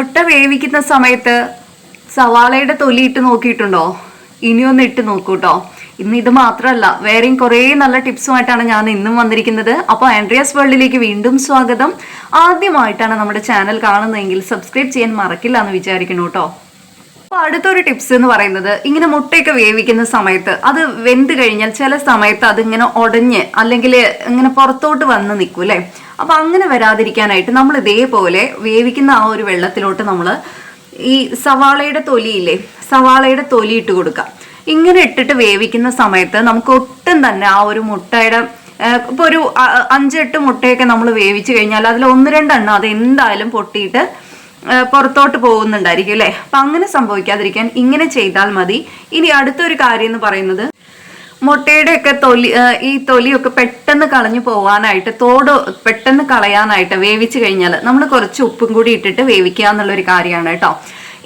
മുട്ട വേവിക്കുന്ന സമയത്ത് സവാളയുടെ തൊലി ഇട്ട് നോക്കിയിട്ടുണ്ടോ? ഇനിയൊന്ന് ഇട്ട് നോക്കൂ കേട്ടോ ഇന്ന് ഇത് മാത്രമല്ല വേറെയും കുറേ നല്ല ടിപ്സുമായിട്ടാണ് ഞാൻ ഇന്നും വന്നിരിക്കുന്നത്. അപ്പോൾ ആൻഡ്രിയാസ് വേൾഡിലേക്ക് വീണ്ടും സ്വാഗതം. ആദ്യമായിട്ടാണ് നമ്മുടെ ചാനൽ കാണുന്നതെങ്കിൽ സബ്സ്ക്രൈബ് ചെയ്യാൻ മറക്കില്ല എന്ന് വിചാരിക്കുന്നു കേട്ടോ അപ്പൊ അടുത്തൊരു ടിപ്സ് എന്ന് പറയുന്നത് ഇങ്ങനെ മുട്ടയൊക്കെ വേവിക്കുന്ന സമയത്ത് അത് വെന്ത് കഴിഞ്ഞാൽ ചില സമയത്ത് അതിങ്ങനെ ഉടഞ്ഞ് അല്ലെങ്കിൽ ഇങ്ങനെ പുറത്തോട്ട് വന്ന് നിൽക്കും അല്ലേ അപ്പൊ അങ്ങനെ വരാതിരിക്കാനായിട്ട് നമ്മൾ ഇതേപോലെ വേവിക്കുന്ന ആ ഒരു വെള്ളത്തിലോട്ട് നമ്മൾ ഈ സവാളയുടെ തൊലിയില്ലേ? സവാളയുടെ തൊലി ഇട്ട് കൊടുക്കാം ഇങ്ങനെ ഇട്ടിട്ട് വേവിക്കുന്ന സമയത്ത് നമുക്ക് ഒട്ടും തന്നെ ആ ഒരു മുട്ടയുടെ ഇപ്പൊ ഒരു അഞ്ചെട്ട് മുട്ടയൊക്കെ നമ്മൾ വേവിച്ച് കഴിഞ്ഞാൽ അതിൽ ഒന്ന് രണ്ടെണ്ണം അത് എന്തായാലും പൊട്ടിയിട്ട് പുറത്തോട്ട് പോകുന്നുണ്ടായിരിക്കും അല്ലേ? അപ്പൊ അങ്ങനെ സംഭവിക്കാതിരിക്കാൻ ഇങ്ങനെ ചെയ്താൽ മതി. ഇനി അടുത്തൊരു കാര്യം എന്ന് പറയുന്നത് മുട്ടയുടെ ഒക്കെ തൊലി ഈ തൊലിയൊക്കെ പെട്ടെന്ന് കളഞ്ഞു പോവാനായിട്ട് തോട് പെട്ടെന്ന് കളയാനായിട്ട് വേവിച്ച് കഴിഞ്ഞാൽ നമ്മൾ കുറച്ച് ഉപ്പും കൂടി ഇട്ടിട്ട് വേവിക്കുക എന്നുള്ളൊരു കാര്യമാണ് കേട്ടോ.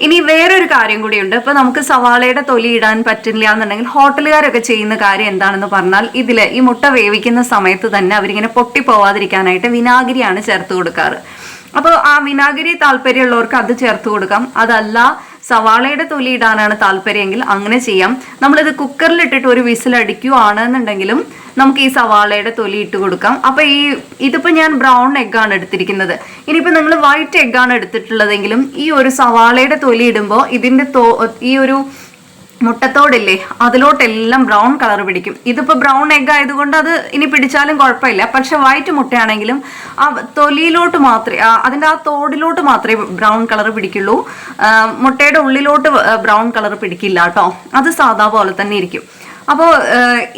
ഇനി വേറൊരു കാര്യം കൂടിയുണ്ട്. ഇപ്പൊ നമുക്ക് സവാളയുടെ തൊലി ഇടാൻ പറ്റില്ല എന്നുണ്ടെങ്കിൽ ഹോട്ടലുകാരൊക്കെ ചെയ്യുന്ന കാര്യം എന്താണെന്ന് പറഞ്ഞാൽ ഇതിൽ ഈ മുട്ട വേവിക്കുന്ന സമയത്ത് തന്നെ അവരിങ്ങനെ പൊട്ടി പോവാതിരിക്കാനായിട്ട് വിനാഗിരിയാണ് ചേർത്ത് കൊടുക്കാറ്. അപ്പോൾ ആ വിനാഗിരി താല്പര്യമുള്ളവർക്ക് അത് ചേർത്ത് കൊടുക്കാം. അതല്ല സവാളയുടെ തൊലി ഇടാനാണ് താല്പര്യമെങ്കിൽ അങ്ങനെ ചെയ്യാം. നമ്മളിത് കുക്കറിലിട്ടിട്ട് ഒരു വിസിൽ അടിക്കുകയാണെന്നുണ്ടെങ്കിലും നമുക്ക് ഈ സവാളയുടെ തൊലി ഇട്ട് കൊടുക്കാം. അപ്പൊ ഈ ഇതിപ്പോ ഞാൻ ബ്രൗൺ എഗ്ഗാണ് എടുത്തിരിക്കുന്നത്. ഇനിയിപ്പോ നിങ്ങൾ വൈറ്റ് എഗ്ഗാണ് എടുത്തിട്ടുള്ളതെങ്കിലും ഈ ഒരു സവാളയുടെ തൊലി ഇടുമ്പോൾ ഇതിന്റെ ഈ ഒരു മുട്ടത്തോടില്ലേ? അതിലോട്ടെല്ലാം ബ്രൗൺ കളർ പിടിക്കും. ഇതിപ്പോൾ ബ്രൗൺ എഗ് ആയതുകൊണ്ട് അത് ഇനി പിടിച്ചാലും കുഴപ്പമില്ല. പക്ഷെ വൈറ്റ് മുട്ടയാണെങ്കിലും ആ തൊലിയിലോട്ട് മാത്രമേ അതിന്റെ ആ തോടിലോട്ട് മാത്രമേ ബ്രൗൺ കളർ പിടിക്കുള്ളൂ. മുട്ടയുടെ ഉള്ളിലോട്ട് ബ്രൗൺ കളർ പിടിക്കില്ല കേട്ടോ. അത് സാധാ പോലെ തന്നെ ഇരിക്കും. അപ്പോൾ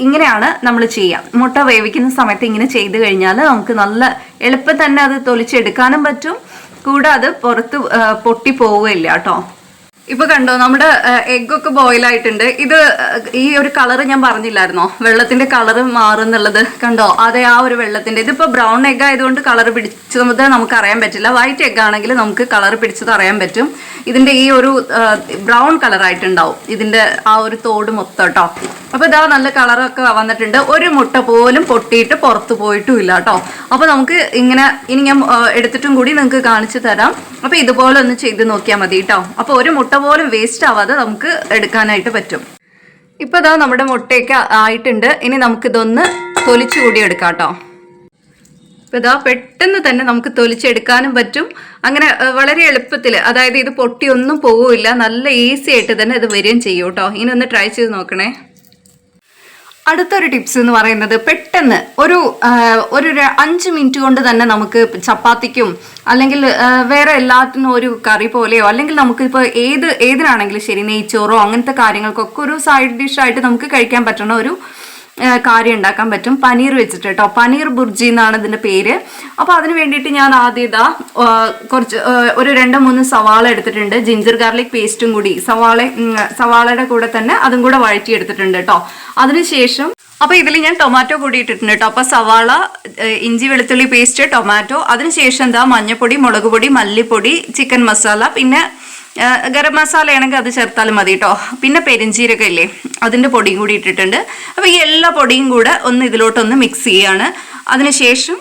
ഇങ്ങനെയാണ് നമ്മൾ ചെയ്യുക മുട്ട വേവിക്കുന്ന സമയത്ത് ഇങ്ങനെ ചെയ്ത് കഴിഞ്ഞാൽ നമുക്ക് നല്ല എളുപ്പം തന്നെ അത് തൊലിച്ചെടുക്കാനും പറ്റും. കൂടാതെ പുറത്ത് പൊട്ടി പോവുകയില്ല കേട്ടോ. ഇപ്പൊ കണ്ടോ നമ്മുടെ എഗ് ഒക്കെ ബോയിൽ ആയിട്ടുണ്ട്. ഇത് ഈ ഒരു കളർ ഞാൻ പറഞ്ഞില്ലായിരുന്നോ? വെള്ളത്തിന്റെ കളർ മാറുന്നുള്ളത് കണ്ടോ? അതെ ആ ഒരു വെള്ളത്തിന്റെ. ഇതിപ്പോ ബ്രൗൺ എഗ് ആയതുകൊണ്ട് കളർ പിടിച്ചത് നമുക്ക് അറിയാൻ പറ്റില്ല. വൈറ്റ് എഗ് ആണെങ്കിൽ നമുക്ക് കളർ പിടിച്ചത് അറിയാൻ പറ്റും. ഇതിന്റെ ഈ ഒരു ബ്രൗൺ കളർ ആയിട്ടുണ്ടാവും. ഇതിന്റെ ആ ഒരു തോട് മൊത്തം കേട്ടോ. അപ്പൊ ഇതാ നല്ല കളറൊക്കെ വന്നിട്ടുണ്ട്. ഒരു മുട്ട പോലും പൊട്ടിയിട്ട് പുറത്തു പോയിട്ടും ഇല്ല കേട്ടോ. അപ്പൊ നമുക്ക് ഇങ്ങനെ ഇനി ഞാൻ എടുത്തിട്ടും കൂടി നിങ്ങൾക്ക് കാണിച്ചു തരാം. അപ്പൊ ഇതുപോലെ ഒന്ന് ചെയ്ത് നോക്കിയാൽ മതി കേട്ടോ. അപ്പൊ ഒരു മുട്ട പോലും വേസ്റ്റ് ആവാതെ നമുക്ക് എടുക്കാനായിട്ട് പറ്റും. ഇപ്പൊ ഇതാ നമ്മുടെ മുട്ടയൊക്കെ ആയിട്ടുണ്ട്. ഇനി നമുക്കിതൊന്ന് തൊലിച്ചു കൂടി എടുക്കാം കേട്ടോ. ഇപ്പൊ ഇതാ പെട്ടെന്ന് തന്നെ നമുക്ക് തൊലിച്ചെടുക്കാനും പറ്റും. അങ്ങനെ വളരെ എളുപ്പത്തിൽ അതായത് ഇത് പൊട്ടിയൊന്നും പോവില്ല. നല്ല ഈസി ആയിട്ട് തന്നെ ഇത് വരികയും ചെയ്യും കേട്ടോ. ഇനി ഒന്ന് ട്രൈ ചെയ്ത് നോക്കണേ. അടുത്തൊരു ടിപ്സ് എന്ന് പറയുന്നത് പെട്ടെന്ന് ഒരു ഒരു അഞ്ച് മിനിറ്റ് കൊണ്ട് തന്നെ നമുക്ക് ചപ്പാത്തിക്കും അല്ലെങ്കിൽ വേറെ എല്ലാത്തിനും ഒരു കറി പോലെയോ അല്ലെങ്കിൽ നമുക്കിപ്പോൾ ഏത് ഏതിനാണെങ്കിലും ശരി നെയ്ച്ചോറോ അങ്ങനത്തെ കാര്യങ്ങൾക്കൊക്കെ ഒരു സൈഡ് ഡിഷായിട്ട് നമുക്ക് കഴിക്കാൻ പറ്റുന്ന ഒരു കാര്യം ഉണ്ടാക്കാൻ പറ്റും. പനീർ വെച്ചിട്ട് കേട്ടോ പനീർ ബുർജി എന്നാണ് ഇതിന്റെ പേര്. അപ്പോൾ അതിന് വേണ്ടിയിട്ട് ഞാൻ ആദ്യം ഇതാ കുറച്ച് ഒരു രണ്ട് മൂന്ന് സവാള എടുത്തിട്ടുണ്ട്. ജിഞ്ചർ ഗാർലിക് പേസ്റ്റും കൂടി. സവാള സവാളയുടെ കൂടെ തന്നെ അതും കൂടെ വഴറ്റി എടുത്തിട്ടുണ്ട് കേട്ടോ അതിനുശേഷം അപ്പോൾ ഇതിൽ ഞാൻ ടൊമാറ്റോ കൂടി ഇട്ടിട്ടുണ്ട് കേട്ടോ അപ്പോൾ സവാള ഇഞ്ചി വെളുത്തുള്ളി പേസ്റ്റ് ടൊമാറ്റോ അതിനുശേഷം എന്താ മഞ്ഞൾപ്പൊടി മുളക് പൊടി മല്ലിപ്പൊടി ചിക്കൻ മസാല പിന്നെ ഗരം മസാല ആണെങ്കിൽ അത് ചേർത്താലും മതി കേട്ടോ പിന്നെ പെരിഞ്ചീരകം ഇല്ലേ അതിന്റെ പൊടിയും കൂടി ഇട്ടിട്ടുണ്ട്. അപ്പോൾ ഈ എല്ലാ പൊടിയും കൂടെ ഒന്ന് ഇതിലോട്ടൊന്ന് മിക്സ് ചെയ്യാണ്. അതിനുശേഷം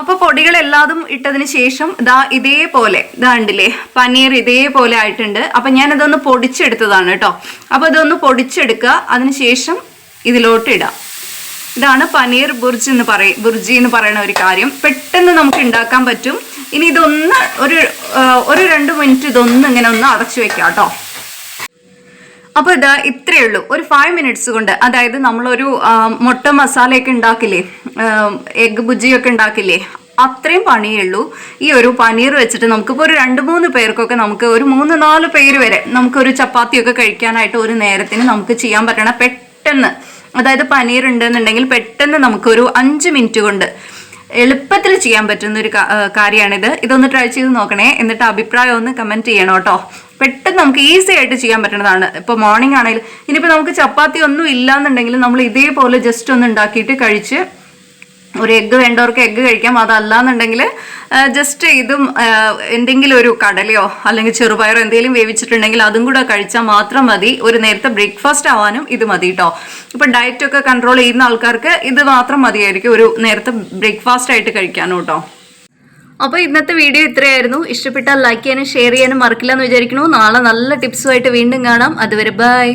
അപ്പോൾ പൊടികളെല്ലാതും ഇട്ടതിന് ശേഷം ദാ ഇതേപോലെ ഇതാ ഉണ്ടില്ലേ പനീർ ഇതേപോലെ ആയിട്ടുണ്ട്. അപ്പം ഞാൻ ഇതൊന്ന് പൊടിച്ചെടുത്തതാണ് കേട്ടോ അപ്പോൾ ഇതൊന്ന് പൊടിച്ചെടുക്കുക. അതിനുശേഷം ഇതിലോട്ട് ഇടാം. ഇതാണ് പനീർ ബുർജ് എന്ന് പറയും ബുർജി എന്ന് പറയുന്ന ഒരു കാര്യം. പെട്ടെന്ന് നമുക്ക് ഉണ്ടാക്കാൻ പറ്റും. ഇനി ഇതൊന്ന് ഒരു ഒരു രണ്ട് മിനിറ്റ് ഇതൊന്ന് ഇങ്ങനെ ഒന്ന് അടച്ചു വെക്കാം കേട്ടോ അപ്പോൾ ഇത് ഇത്രയേ ഉള്ളൂ. ഒരു ഫൈവ് മിനിറ്റ്സ് കൊണ്ട് അതായത് നമ്മളൊരു മുട്ട മസാലയൊക്കെ ഉണ്ടാക്കില്ലേ എഗ് ബുജിയൊക്കെ ഉണ്ടാക്കില്ലേ അത്രയും പണിയേ ഉള്ളൂ. ഈ ഒരു പനീർ വെച്ചിട്ട് നമുക്കിപ്പോൾ ഒരു രണ്ട് മൂന്ന് പേർക്കൊക്കെ നമുക്ക് ഒരു മൂന്ന് നാല് പേര് വരെ നമുക്കൊരു ചപ്പാത്തിയൊക്കെ കഴിക്കാനായിട്ട് ഒരു നേരത്തിന് നമുക്ക് ചെയ്യാൻ പറ്റണ പെട്ടെന്ന് അതായത് പനീർ ഉണ്ടെന്നുണ്ടെങ്കിൽ പെട്ടെന്ന് നമുക്കൊരു അഞ്ച് മിനിറ്റ് കൊണ്ട് എളുപ്പത്തിൽ ചെയ്യാൻ പറ്റുന്ന ഒരു കാര്യമാണിത് ഇതൊന്ന് ട്രൈ ചെയ്ത് നോക്കണേ. എന്നിട്ട് അഭിപ്രായം ഒന്ന് കമന്റ് ചെയ്യണം കേട്ടോ. പെട്ടെന്ന് നമുക്ക് ഈസി ആയിട്ട് ചെയ്യാൻ പറ്റുന്നതാണ്. ഇപ്പോൾ മോർണിംഗ് ആണെങ്കിലും ഇനിയിപ്പോൾ നമുക്ക് ചപ്പാത്തി ഒന്നും ഇല്ലാന്നുണ്ടെങ്കിൽ നമ്മൾ ഇതേപോലെ ജസ്റ്റ് ഒന്ന് ഉണ്ടാക്കിയിട്ട് കഴിച്ച് ഒരു എഗ്ഗ് വേണ്ടവർക്ക് എഗ്ഗ് കഴിക്കാം. അതല്ലാന്നുണ്ടെങ്കിൽ ജസ്റ്റ് ഇതും എന്തെങ്കിലും ഒരു കടലയോ അല്ലെങ്കിൽ ചെറുപയറോ എന്തെങ്കിലും വേവിച്ചിട്ടുണ്ടെങ്കിൽ അതും കൂടെ കഴിച്ചാൽ മാത്രം മതി. ഒരു നേരത്തെ ബ്രേക്ക്ഫാസ്റ്റ് ആവാനും ഇത് മതി കേട്ടോ ഇപ്പം ഡയറ്റൊക്കെ കൺട്രോൾ ചെയ്യുന്ന ആൾക്കാർക്ക് ഇത് മാത്രം മതിയായിരിക്കും. ഒരു നേരത്തെ ബ്രേക്ക്ഫാസ്റ്റ് ആയിട്ട് കഴിക്കാനും കേട്ടോ അപ്പോൾ ഇന്നത്തെ വീഡിയോ ഇത്രയായിരുന്നു. ഇഷ്ടപ്പെട്ടാൽ ലൈക്ക് ചെയ്യാനും ഷെയർ ചെയ്യാനും മറക്കില്ല എന്ന് വിചാരിക്കുന്നു. നാളെ നല്ല ടിപ്സുമായിട്ട് വീണ്ടും കാണാം. അതുവരെ ബൈ